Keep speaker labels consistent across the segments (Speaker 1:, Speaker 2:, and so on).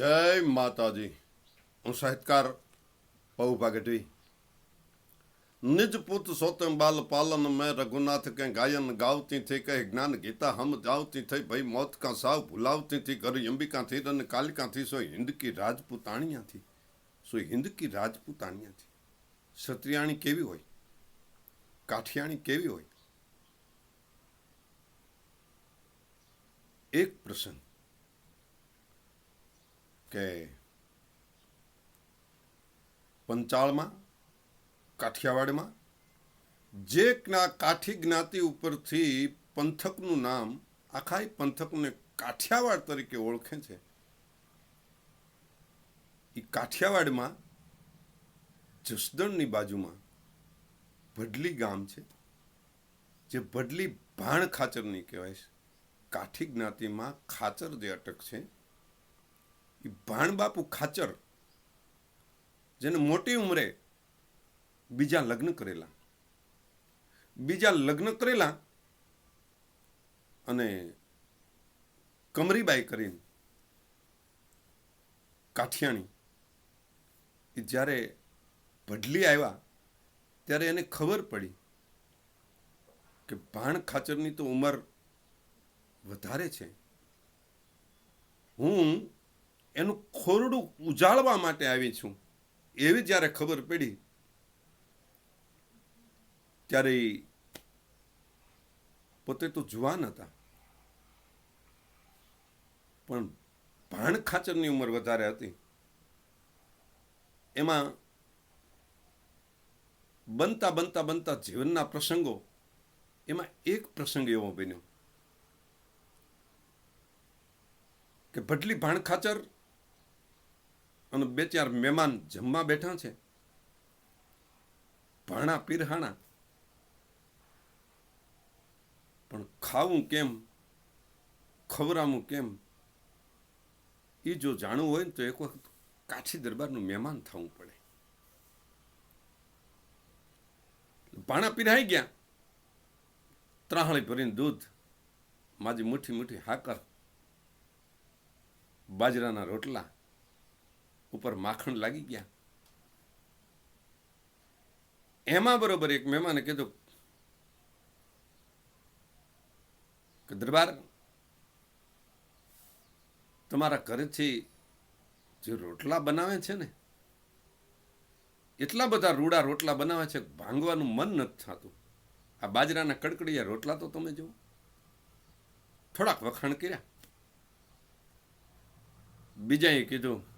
Speaker 1: જય માતાજી. હું સાહિત્યકાર પૌભા ભાગટવી નિજ પુત સોતમ બાલ પાલન મેં રઘુનાથ કે ગાયન ગાવતી થઈ કહે જ્ઞાન ગીતા હમ જાવતી થઈ ભાઈ મોત કા સાવ ભૂલાવતી થઈ થી અંબિકાથી કાલિકા થી સો હિન્દ કી રાજપૂતાણિયાથી સો હિન્દ કી રાજપૂતાણિયાથી ક્ષત્રિયાણી કેવી હોય? કાઠિયાણી કેવી હોય? એક પ્રસંગ. કે પંચાળમાં, કાઠિયાવાડમાં, જે કાઠી જ્ઞાતિ ઉપરથી પંથકનું નામ આખા પંથકને કાઠિયાવાડ તરીકે ઓળખે છે. એ કાઠિયાવાડમાં જસદણની બાજુમાં ભડલી ગામ છે, જે ભડલી ભાણ ખાચરની કહેવાય છે. કાઠી જ્ઞાતિમાં ખાચર જે અટક છે એ ભાણબાપુ ખાચર, જેને મોટી ઉંમરે બીજા લગ્ન કરેલા. બીજા લગ્ન કરેલા અને કમરીબાઈ કરીને કાઠિયાણી એ જ્યારે ભડલી આવ્યા, ત્યારે એને ખબર પડી કે ભાણ ખાચરની તો ઉંમર વધારે છે. હું એનું ખોરડું ઉજાળવા માટે આવી છું. એવી જ્યારે ખબર પડી, ત્યારે પોતે તો જુવાન હતા. પણ ભાણ ખાચરની ઉંમર વધારે હતી. એમાં બનતા બનતા બનતા જીવનના પ્રસંગો, એમાં એક પ્રસંગ એવો બન્યો કે ભટલી ભાણ ખાચર અને બે ચાર મહેમાન જમવા બેઠા છે. ભાણા પીરહાણા પણ ખાવું કેમ? ખવરાવું કેમ? એ જો જાણવું હોય ને તો એક વખત કાઠી દરબારનું મહેમાન થવું પડે. ભાણા પીરાઈ ગયા. ત્રાહણી ભરીને દૂધ, માજી મુઠ્ઠી મુઠ્ઠી હાકર, બાજરાના રોટલા ઉપર માખણ લાગી ગયા. એમાં બરોબર એક મહેમાને કીધું કે, દરબાર, તમારા ઘરેથી જે રોટલા બનાવે છે ને, એટલા બધા રૂડા રોટલા બનાવે છે ભાંગવાનું મન નથી થતું. આ બાજરાના કડકડિયા રોટલા તો તમે જુઓ. થોડાક વખાણ કર્યા. બીજાએ કીધું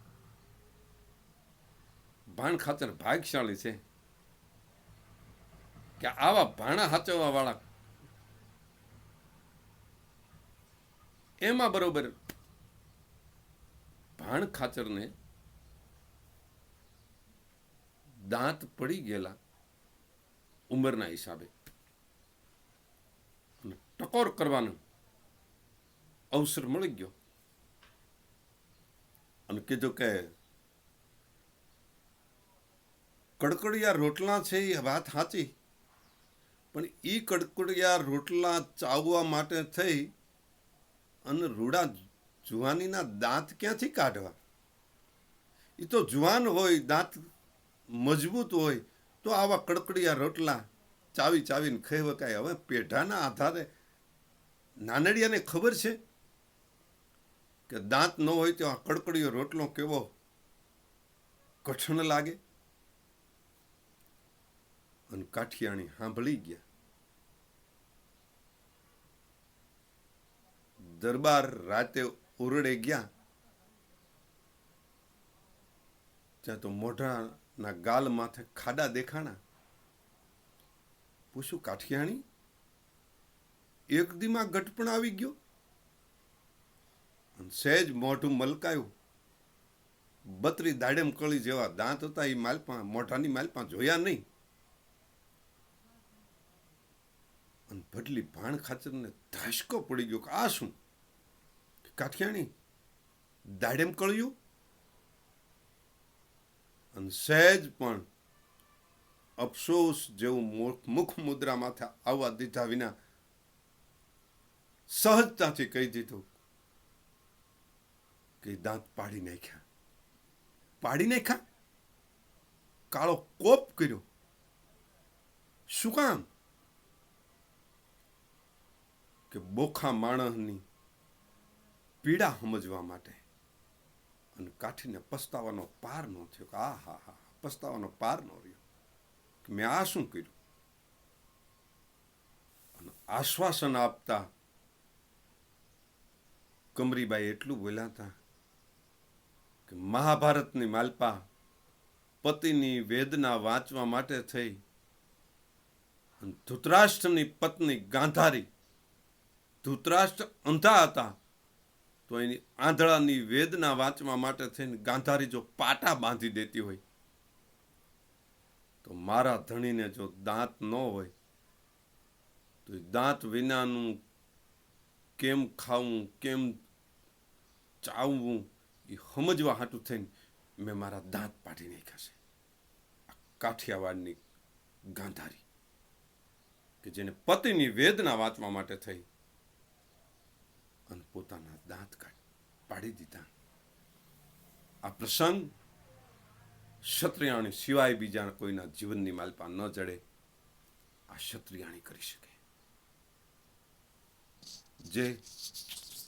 Speaker 1: ભાણ ખાતર ભાગશાળી છે. કે આવા ભાણા હાચવવા વાળા એમાં બરોબર ભાણ ખાચરને દાંત પડી ગયેલા ઉંમરના હિસાબે ટકોર કરવાનો અવસર મળી ગયો. અને કીધું કે કડકડિયા રોટલા છે એ વાત સાચી. પણ એ કડકડિયા રોટલા ચાવવા માટે થઈ અને રૂડા જુવાનીના દાંત ક્યાંથી કાઢવા? એ તો જુવાન હોય, દાંત મજબૂત હોય, તો આવા કડકડિયા રોટલા ચાવી ચાવીને ખાઈ હવે પેઢાના આધારે નાનડિયાને ખબર છે કે દાંત ન હોય તો આ કડકડીયો રોટલો કેવો કઠણ લાગે? અને કાઠિયાણી સાંભળી ગયા. દરબાર રાતે ઓરડે ગયા. ત્યાં તો મોઢાના ગાલ માથે ખાડા દેખાણા. પૂછું, કાઠિયાણી, એક દીમાં ગટપણ આવી ગયો? અને સહેજ મોઢું મલકાયું. બત્રી દાડેમ કળી જેવા દાંત હતા એ માલપા, મોઢાની માલપા જોયા નહીં અને ભટલી ભાણ ખાચરને ધાસકો પડી ગયો કે આ શું? કાઠિયાણી, દાડેમ કળ્યું? અને સહેજ પણ અફસોસ જેવું મુખ- મુદ્રા માથે આવવા દીધા વિના સહજતાથી કહી દીધું કે દાંત પાડી નાખ્યા. પાડી નાખ્યા? કાળો કોપ કર્યો. શું કામ? કે બોખા માણસની પીડા સમજવા માટે અને કાઠીને પસ્તાવાનો પાર ન થયો કે આ હા હા પસ્તાવાનો પાર ન રહ્યો મેં આ શું કર્યું? અને આશ્વાસન આપતા કમરીબાઈ એટલું બોલ્યા હતા કે મહાભારતની માલપા પતિની વેદના વાંચવા માટે થઈ અને ધૃતરાષ્ટ્રની પત્ની ગાંધારી ધૃતરાષ્ટ્ર અંધા હતા. તો એની આંધળાની વેદના વાંચવા માટે થઈને ગાંધારી જો પાટા બાંધી દેતી હોય, તો મારા ધણીને જો દાંત ન હોય, તો દાંત વિનાનું કેમ ખાવું, કેમ ચાવવું, એ સમજવા હાટું થઈને મેં મારા દાંત પાડી નાખ્યા છે. આ કાઠિયાવાડની ગાંધારી, કે જેને પતિની વેદના વાંચવા માટે થઈ. અને પોતાના દાંત પાડી દીધા. આ પ્રસંગ ક્ષત્રિયાણી સિવાય બીજા કોઈના જીવનની માલપા ન જડે, આ ક્ષત્રિયાણી કરી શકે. જે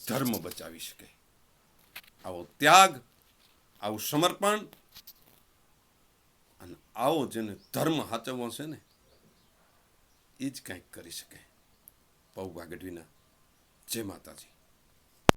Speaker 1: ધર્મ બચાવી શકે. આવો ત્યાગ, આવું સમર્પણ અને આવો જેને ધર્મ હાચવો છે ને એ જ કંઈક કરી શકે. પૌભા ગઢવીના જય માતાજી.